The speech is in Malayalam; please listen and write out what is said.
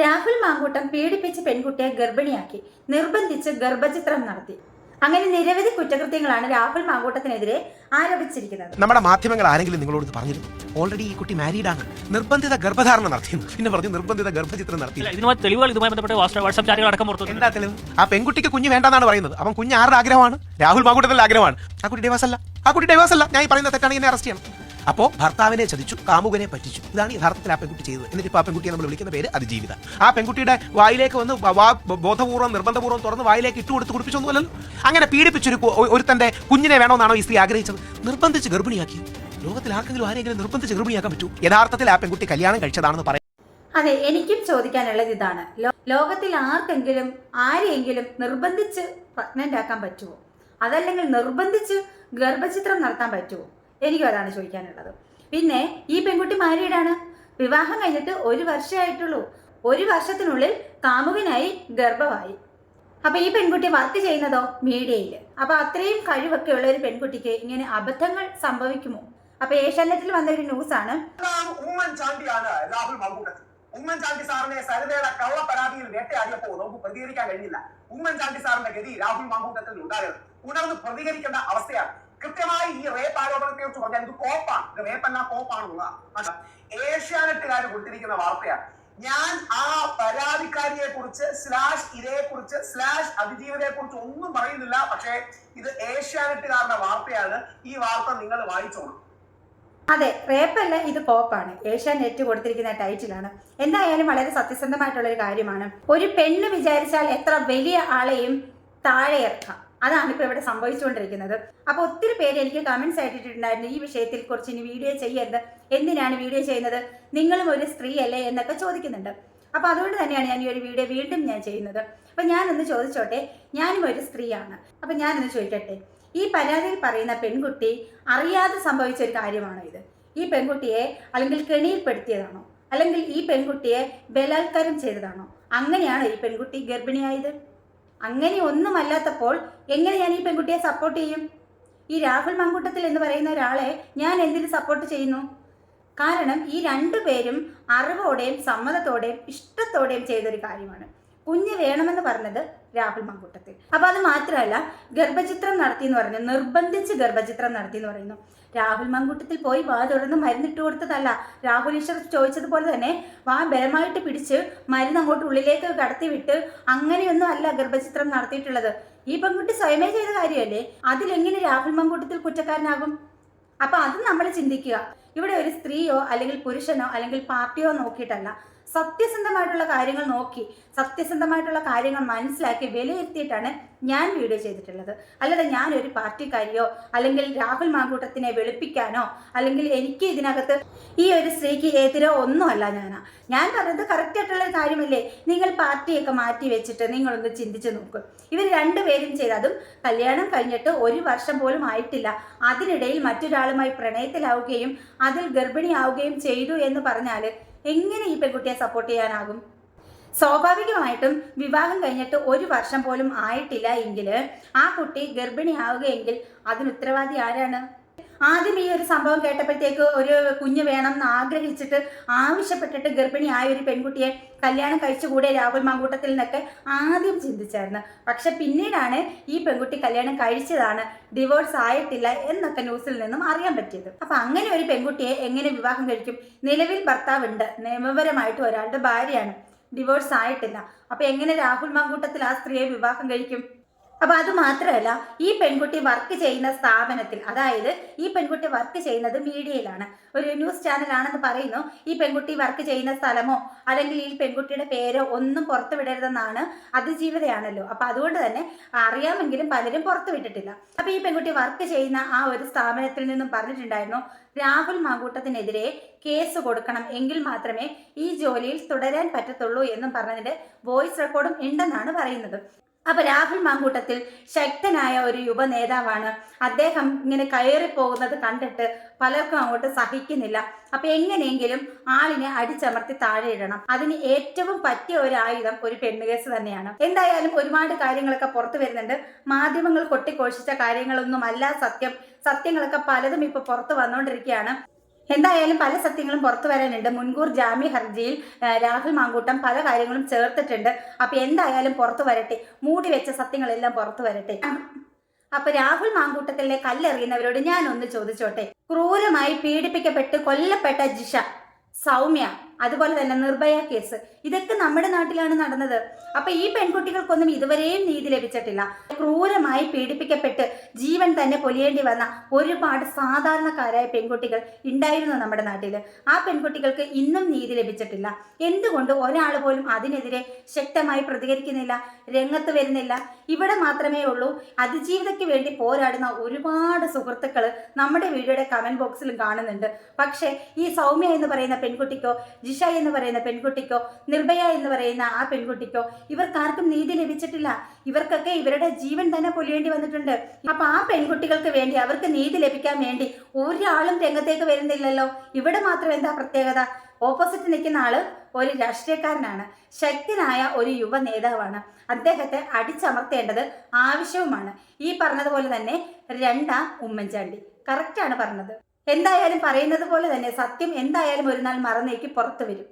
രാഹുൽ മാങ്കൂട്ടം പീഡിപ്പിച്ച് പെൺകുട്ടിയെ ഗർഭിണിയാക്കി നിർബന്ധിച്ച് ഗർഭചിത്രം നടത്തി. അങ്ങനെ നിരവധി കുറ്റകൃത്യങ്ങളാണ് രാഹുൽ മാങ്കൂട്ടത്തിനെതിരെ ആരോപിച്ചിരിക്കുന്നത്. നമ്മുടെ മാധ്യമങ്ങൾ ആരെങ്കിലും നിങ്ങളോട് പറഞ്ഞിരുന്നു? ഓൾറെഡി ഈ കുട്ടി മാരീഡ് ആണ്. നിർബന്ധിത ഗർഭധാരണ നടത്തി പിന്നെ പറഞ്ഞു നിർബന്ധിത ഗർഭചിത്രം നടത്തി. ഇല്ല, ഇതിനുമായി തെളിവുകൾ ഇതുമായി ബന്ധപ്പെട്ട് വാട്സ്ആപ്പ് ചാറ്റുകൾ അടക്കം പുറത്തു എന്താ തെളിവ്? ആ പെൺകുട്ടിക്ക് കുഞ്ഞ് വേണ്ടെന്നാണ് പറയുന്നത്. അവൻ കുഞ്ഞ് ആരുടെ ആഗ്രഹമാണ്? രാഹുൽ മാങ്കൂട്ടത്തിന്റെ ആഗ്രഹമാണ്. ആ കുട്ടി ഡൈവേഴ്സ് അല്ല. ആ കുട്ടി ഡൈവേഴ്സ് അല്ല. ഞാൻ ഈ പറയുന്ന തെറ്റാണ് എന്നെ അറസ്റ്റ് ചെയ്യണം. അപ്പോൾ ഭർത്താവിനെ ചതിച്ചു കാമുകനെ പറ്റിച്ചു. ഇതാണ് യഥാർത്ഥത്തിൽ ആ പെൺകുട്ടി ചെയ്തത്. എന്നിട്ട് ഇപ്പോൾ ആ പെൺകുട്ടിയെ നമ്മൾ വിളിക്കുന്ന പേര് അതിജീവിത. ആ പെൺകുട്ടിയുടെ വായിലേക്ക് വന്ന് ബോധപൂർവം നിർബന്ധപൂർവം തുറന്ന് വായിലേക്ക് ഇട്ട് കൊടുത്ത് കുടിപ്പിച്ചൊന്നുമല്ലല്ലോ അങ്ങനെ പീഡിപ്പിച്ചൊരു ഒരുത്തന്റെ കുഞ്ഞിനെ വേണമെന്നാണോ ഈ സ്ത്രീ ആഗ്രഹിച്ചത്. നിർബന്ധിച്ച് ഗർഭിണിയാക്കി. ലോകത്തിൽ ആർക്കെങ്കിലും ആരെങ്കിലും നിർബന്ധിച്ച് ഗർഭിണിയാക്കാൻ പറ്റൂ. യഥാർത്ഥത്തിൽ ആ പെൺകുട്ടി കല്യാണം കഴിച്ചതാണെന്ന് പറയാം അതെ എനിക്കും ചോദിക്കാനുള്ളത് ഇതാണ്. ലോകത്തിൽ ആർക്കെങ്കിലും ആരെയെങ്കിലും നിർബന്ധിച്ച് പ്രഗ്നന്റ് ആക്കാൻ പറ്റുമോ അതല്ലെങ്കിൽ നിർബന്ധിച്ച് ഗർഭചിത്രം നടത്താൻ പറ്റുമോ എനിക്കും അതാണ് ചോദിക്കാനുള്ളത്. പിന്നെ ഈ പെൺകുട്ടി മാരീഡാണ്. വിവാഹം കഴിഞ്ഞിട്ട് ഒരു വർഷമായിട്ടുള്ളൂ ഒരു വർഷത്തിനുള്ളിൽ കാമുകനായി ഗർഭമായി. അപ്പൊ ഈ പെൺകുട്ടി വർക്ക് ചെയ്യുന്നതോ? മീഡിയയിൽ അപ്പൊ അത്രയും കഴിവൊക്കെ ഉള്ള ഒരു പെൺകുട്ടിക്ക് ഇങ്ങനെ അബദ്ധങ്ങൾ സംഭവിക്കുമോ? അപ്പൊ ഏഷ്യാനെറ്റിൽ വന്ന ഒരു ന്യൂസ് ആണ് രാഹുൽ ഉമ്മൻചാണ്ടി സാറിനെ സരിതയുടെ കള്ള പരാതിയിൽ വേട്ടയാടിയപ്പോ നമുക്ക് പ്രതികരിക്കാൻ കഴിഞ്ഞില്ല. ഉമ്മൻചാണ്ടി സാറിന്റെ ഗതി രാഹുൽ മാമ്പൂട്ടത്തിൽ ഉണ്ടായത് ഉണർന്ന് പ്രതികരിക്കേണ്ട അവസ്ഥയാണ്. കൃത്യമായി ഈ റേപ്പ് ആരോപണത്തെ കുറിച്ച് പറഞ്ഞാൽ ഇത് കോപ്പാണ്. ഇത് റേപ്പല്ല കോപ്പാണെന്നുള്ളതാണ് ഏഷ്യാനെറ്റുകാർ കൊടുത്തിരിക്കുന്ന വാർത്തയാണ്. ഞാൻ ആ പരാതിക്കാരിയെ കുറിച്ച് സ്ലാഷ് ഇരയെ കുറിച്ച് സ്ലാഷ് അതിജീവതയെ കുറിച്ച് ഒന്നും പറയുന്നില്ല. പക്ഷേ ഇത് ഏഷ്യാനെറ്റുകാരുടെ വാർത്തയാണ്. ഈ വാർത്ത നിങ്ങൾ വായിച്ചോളൂ അതെ റേപ്പല്ല ഇത് കോപ്പാണ്. ഏഷ്യ നെറ്റ് കൊടുത്തിരിക്കുന്ന ടൈറ്റിലാണ് എന്തായാലും വളരെ സത്യസന്ധമായിട്ടുള്ള ഒരു കാര്യമാണ്. ഒരു പെണ്ണ് വിചാരിച്ചാൽ എത്ര വലിയ ആളെയും താഴെ ഇറക്കാം അതാണ് ഇപ്പോൾ ഇവിടെ സംഭവിച്ചുകൊണ്ടിരിക്കുന്നത്. അപ്പോൾ ഒത്തിരി പേര് എനിക്ക് കമൻസ് ആയിട്ടിട്ടുണ്ടായിരുന്നു ഈ വിഷയത്തിൽ കുറിച്ച് ഇനി വീഡിയോ ചെയ്യരുത് എന്തിനാണ് വീഡിയോ ചെയ്യുന്നത് നിങ്ങളും ഒരു സ്ത്രീ അല്ലേ എന്നൊക്കെ ചോദിക്കുന്നുണ്ട്. അപ്പോൾ അതുകൊണ്ട് തന്നെയാണ് ഞാൻ ഈ ഒരു വീഡിയോ വീണ്ടും ഞാൻ ചെയ്യുന്നത്. അപ്പോൾ ഞാനൊന്ന് ചോദിച്ചോട്ടെ ഞാനും ഒരു സ്ത്രീയാണ്. അപ്പോൾ ഞാനൊന്ന് ചോദിക്കട്ടെ ഈ പരാതിയിൽ പറയുന്ന പെൺകുട്ടി അറിയാതെ സംഭവിച്ച ഒരു കാര്യമാണോ ഇത്? ഈ പെൺകുട്ടിയെ അല്ലെങ്കിൽ കെണിയിൽപ്പെടുത്തിയതാണോ? അല്ലെങ്കിൽ ഈ പെൺകുട്ടിയെ ബലാത്കാരം ചെയ്തതാണോ? അങ്ങനെയാണോ ഈ പെൺകുട്ടി ഗർഭിണിയായത്? അങ്ങനെ ഒന്നുമല്ലാത്തപ്പോൾ എങ്ങനെ ഞാൻ ഈ പെൺകുട്ടിയെ സപ്പോർട്ട് ചെയ്യും? ഈ രാഹുൽ മങ്കുട്ടത്തിൽ എന്ന് പറയുന്ന ഒരാളെ ഞാൻ എന്തിനു സപ്പോർട്ട് ചെയ്യുന്നു? കാരണം ഈ രണ്ടു പേരും അറിവോടെയും സമ്മതത്തോടെയും ഇഷ്ടത്തോടെയും ചെയ്തൊരു കാര്യമാണ്. കുഞ്ഞ് വേണമെന്ന് പറഞ്ഞത് രാഹുൽ മങ്കൂട്ടത്തിൽ. അപ്പൊ അത് മാത്രമല്ല ഗർഭചിത്രം നടത്തി എന്ന് പറഞ്ഞു നിർബന്ധിച്ച് ഗർഭചിത്രം നടത്തി എന്ന് പറയുന്നു. രാഹുൽ മങ്കൂട്ടത്തിൽ പോയി വാ തുറന്ന് മരുന്നിട്ട് കൊടുത്തതല്ല. രാഹുൽ ഈശ്വർ ചോദിച്ചതുപോലെ തന്നെ വാ ബലമായിട്ട് പിടിച്ച് മരുന്ന് അങ്ങോട്ട് ഉള്ളിലേക്ക് കടത്തി വിട്ട് അങ്ങനെയൊന്നും അല്ല ഗർഭചിത്രം നടത്തിയിട്ടുള്ളത്. ഈ പെൺകുട്ടി സ്വയമേ ചെയ്ത കാര്യമല്ലേ? അതിലെങ്ങനെ രാഹുൽ മങ്കൂട്ടത്തിൽ കുറ്റക്കാരനാകും? അപ്പൊ അത് നമ്മൾ ചിന്തിക്കുക. ഇവിടെ ഒരു സ്ത്രീയോ അല്ലെങ്കിൽ പുരുഷനോ അല്ലെങ്കിൽ പാർട്ടിയോ നോക്കിയിട്ടല്ല. സത്യസന്ധമായിട്ടുള്ള കാര്യങ്ങൾ നോക്കി സത്യസന്ധമായിട്ടുള്ള കാര്യങ്ങൾ മനസ്സിലാക്കി വിലയിരുത്തിയിട്ടാണ് ഞാൻ വീഡിയോ ചെയ്തിട്ടുള്ളത്. അല്ലാതെ ഞാൻ ഒരു പാർട്ടിക്കാരിയോ അല്ലെങ്കിൽ രാഹുൽ മാങ്കൂട്ടത്തിനെ വെളുപ്പിക്കാനോ അല്ലെങ്കിൽ എനിക്ക് ഇതിനകത്ത് ഈ ഒരു സ്ത്രീക്ക് എതിരോ ഒന്നുമല്ല ഞാനാ. ഞാൻ പറഞ്ഞത് കറക്റ്റ് ആയിട്ടുള്ള ഒരു കാര്യമല്ലേ? നിങ്ങൾ പാർട്ടിയൊക്കെ മാറ്റി വെച്ചിട്ട് നിങ്ങളൊന്ന് ചിന്തിച്ച് നോക്കും. ഇവർ രണ്ടുപേരും ചെയ്തതും കല്യാണം കഴിഞ്ഞിട്ട് ഒരു വർഷം പോലും ആയിട്ടില്ല. അതിനിടയിൽ മറ്റൊരാളുമായി പ്രണയത്തിലാവുകയും അതിൽ ഗർഭിണിയാവുകയും ചെയ്തു എന്ന് പറഞ്ഞാൽ എങ്ങനെ ഈ പെൺകുട്ടിയെ സപ്പോർട്ട് ചെയ്യാനാകും? സ്വാഭാവികമായിട്ടും വിവാഹം കഴിഞ്ഞിട്ട് ഒരു വർഷം പോലും ആയിട്ടില്ല എങ്കിൽ ആ കുട്ടി ഗർഭിണിയാവുകയെങ്കിൽ അതിന് ഉത്തരവാദി ആരാണ്? ആദ്യം ഈ ഒരു സംഭവം കേട്ടപ്പോഴത്തേക്ക് ഒരു കുഞ്ഞ് വേണം എന്ന് ആഗ്രഹിച്ചിട്ട് ആവശ്യപ്പെട്ടിട്ട് ഗർഭിണിയായ ഒരു പെൺകുട്ടിയെ കല്യാണം കഴിച്ചുകൂടെ രാഹുൽ മാങ്കൂട്ടത്തിൽ നിന്നൊക്കെ ആദ്യം ചിന്തിച്ചായിരുന്നു. പക്ഷെ പിന്നീടാണ് ഈ പെൺകുട്ടി കല്യാണം കഴിച്ചതാണ് ഡിവോഴ്സ് ആയിട്ടില്ല എന്നൊക്കെ ന്യൂസിൽ നിന്നും അറിയാൻ പറ്റിയത്. അപ്പൊ അങ്ങനെ ഒരു പെൺകുട്ടിയെ എങ്ങനെ വിവാഹം കഴിക്കും? നിലവിൽ ഭർത്താവ് ഉണ്ട് നിയമപരമായിട്ട് ഒരാളുടെ ഭാര്യയാണ്. ഡിവോഴ്സ് ആയിട്ടില്ല. അപ്പൊ എങ്ങനെ രാഹുൽ മാങ്കൂട്ടത്തിൽ ആ സ്ത്രീയെ വിവാഹം കഴിക്കും? അപ്പൊ അത് മാത്രമല്ല ഈ പെൺകുട്ടി വർക്ക് ചെയ്യുന്ന സ്ഥാപനത്തിൽ അതായത് ഈ പെൺകുട്ടി വർക്ക് ചെയ്യുന്നത് മീഡിയയിലാണ്. ഒരു ന്യൂസ് ചാനലാണെന്ന് പറയുന്നു ഈ പെൺകുട്ടി വർക്ക് ചെയ്യുന്ന സ്ഥലമോ അല്ലെങ്കിൽ ഈ പെൺകുട്ടിയുടെ പേരോ ഒന്നും പുറത്തു വിടരുതെന്നാണ് അതിജീവിതയാണല്ലോ. അപ്പൊ അതുകൊണ്ട് തന്നെ അറിയാമെങ്കിലും പലരും പുറത്തു വിട്ടിട്ടില്ല. അപ്പൊ ഈ പെൺകുട്ടി വർക്ക് ചെയ്യുന്ന ആ ഒരു സ്ഥാപനത്തിൽ നിന്നും പറഞ്ഞിട്ടുണ്ടായിരുന്നു രാഹുൽ മാങ്കൂട്ടത്തിനെതിരെ കേസ് കൊടുക്കണം എങ്കിൽ മാത്രമേ ഈ ജോലിയിൽ തുടരാൻ പറ്റത്തുള്ളൂ എന്നും പറഞ്ഞതിന്റെ വോയിസ് റെക്കോർഡും ഉണ്ടെന്നാണ് പറയുന്നത്. അപ്പൊ രാഹുൽ മാങ്കൂട്ടത്തിൽ ശക്തനായ ഒരു യുവ നേതാവാണ്. അദ്ദേഹം ഇങ്ങനെ കയറി പോകുന്നത് കണ്ടിട്ട് പലർക്കും അങ്ങോട്ട് സഹിക്കുന്നില്ല. അപ്പൊ എങ്ങനെയെങ്കിലും ആളിനെ അടിച്ചമർത്തി താഴെ ഇടണം. അതിന് ഏറ്റവും പറ്റിയ ഒരു ആയുധം ഒരു പെണ്ണുകേസ് തന്നെയാണ്. എന്തായാലും ഒരുപാട് കാര്യങ്ങളൊക്കെ പുറത്തു വരുന്നുണ്ട്. മാധ്യമങ്ങൾ കൊട്ടിഘോഷിച്ച കാര്യങ്ങളൊന്നും അല്ല സത്യം. സത്യങ്ങളൊക്കെ പലതും ഇപ്പൊ പുറത്തു വന്നുകൊണ്ടിരിക്കുകയാണ്. എന്തായാലും പല സത്യങ്ങളും പുറത്തു വരാനുണ്ട്. മുൻകൂർ ജാമ്യ ഹർജിയിൽ രാഹുൽ മാങ്കൂട്ടം പല കാര്യങ്ങളും ചേർത്തിട്ടുണ്ട്. അപ്പൊ എന്തായാലും പുറത്തു വരട്ടെ. മൂടി വെച്ച സത്യങ്ങളെല്ലാം പുറത്തു വരട്ടെ. അപ്പൊ രാഹുൽ മാങ്കൂട്ടത്തിലെ കല്ലെറിയുന്നവരോട് ഞാൻ ഒന്ന് ചോദിച്ചോട്ടെ. ക്രൂരമായി പീഡിപ്പിക്കപ്പെട്ട് കൊല്ലപ്പെട്ട ജിഷ സൗമ്യ അതുപോലെ തന്നെ നിർഭയ കേസ്. ഇതൊക്കെ നമ്മുടെ നാട്ടിലാണ് നടന്നത്. അപ്പൊ ഈ പെൺകുട്ടികൾക്കൊന്നും ഇതുവരെയും നീതി ലഭിച്ചിട്ടില്ല. ക്രൂരമായി പീഡിപ്പിക്കപ്പെട്ട് ജീവൻ തന്നെ പൊലിയേണ്ടി വന്ന ഒരുപാട് സാധാരണക്കാരായ പെൺകുട്ടികൾ ഉണ്ടായിരുന്നു നമ്മുടെ നാട്ടിൽ ആ പെൺകുട്ടികൾക്ക് ഇന്നും നീതി ലഭിച്ചിട്ടില്ല. എന്തുകൊണ്ട് ഒരാൾ പോലും അതിനെതിരെ ശക്തമായി പ്രതികരിക്കുന്നില്ല രംഗത്ത് വരുന്നില്ല? ഇവിടെ മാത്രമേ ഉള്ളൂ. അതിജീവിതയ്ക്ക് വേണ്ടി പോരാടുന്ന ഒരുപാട് സുഹൃത്തുക്കൾ നമ്മുടെ വീഡിയോയുടെ കമന്റ് ബോക്സിലും കാണുന്നുണ്ട്. പക്ഷേ ഈ സൗമ്യ എന്ന് പറയുന്ന പെൺകുട്ടിക്കോ ജിഷ എന്ന് പറയുന്ന പെൺകുട്ടിക്കോ നിർഭയ എന്ന് പറയുന്ന ആ പെൺകുട്ടിക്കോ ഇവർക്കാർക്കും നീതി ലഭിച്ചിട്ടില്ല. ഇവർക്കൊക്കെ ഇവരുടെ ജീവൻ തന്നെ പൊലിയേണ്ടി വന്നിട്ടുണ്ട്. അപ്പൊ ആ പെൺകുട്ടികൾക്ക് വേണ്ടി അവർക്ക് നീതി ലഭിക്കാൻ വേണ്ടി ഒരാളും രംഗത്തേക്ക് വരുന്നില്ലല്ലോ. ഇവിടെ മാത്രം എന്താ പ്രത്യേകത? ഓപ്പോസിറ്റ് നിൽക്കുന്ന ആൾ ഒരു രാഷ്ട്രീയക്കാരനാണ്. ശക്തനായ ഒരു യുവ നേതാവാണ്. അദ്ദേഹത്തെ അടിച്ചമർത്തേണ്ടത് ആവശ്യവുമാണ്. ഈ പറഞ്ഞതുപോലെ തന്നെ രണ്ടാം ഉമ്മൻചാണ്ടി. കറക്റ്റാണ് പറഞ്ഞത്. എന്തായാലും പറയുന്നത് പോലെ തന്നെ സത്യം എന്തായാലും ഒരു നാൾ മറന്നേക്ക് പുറത്തു വരും.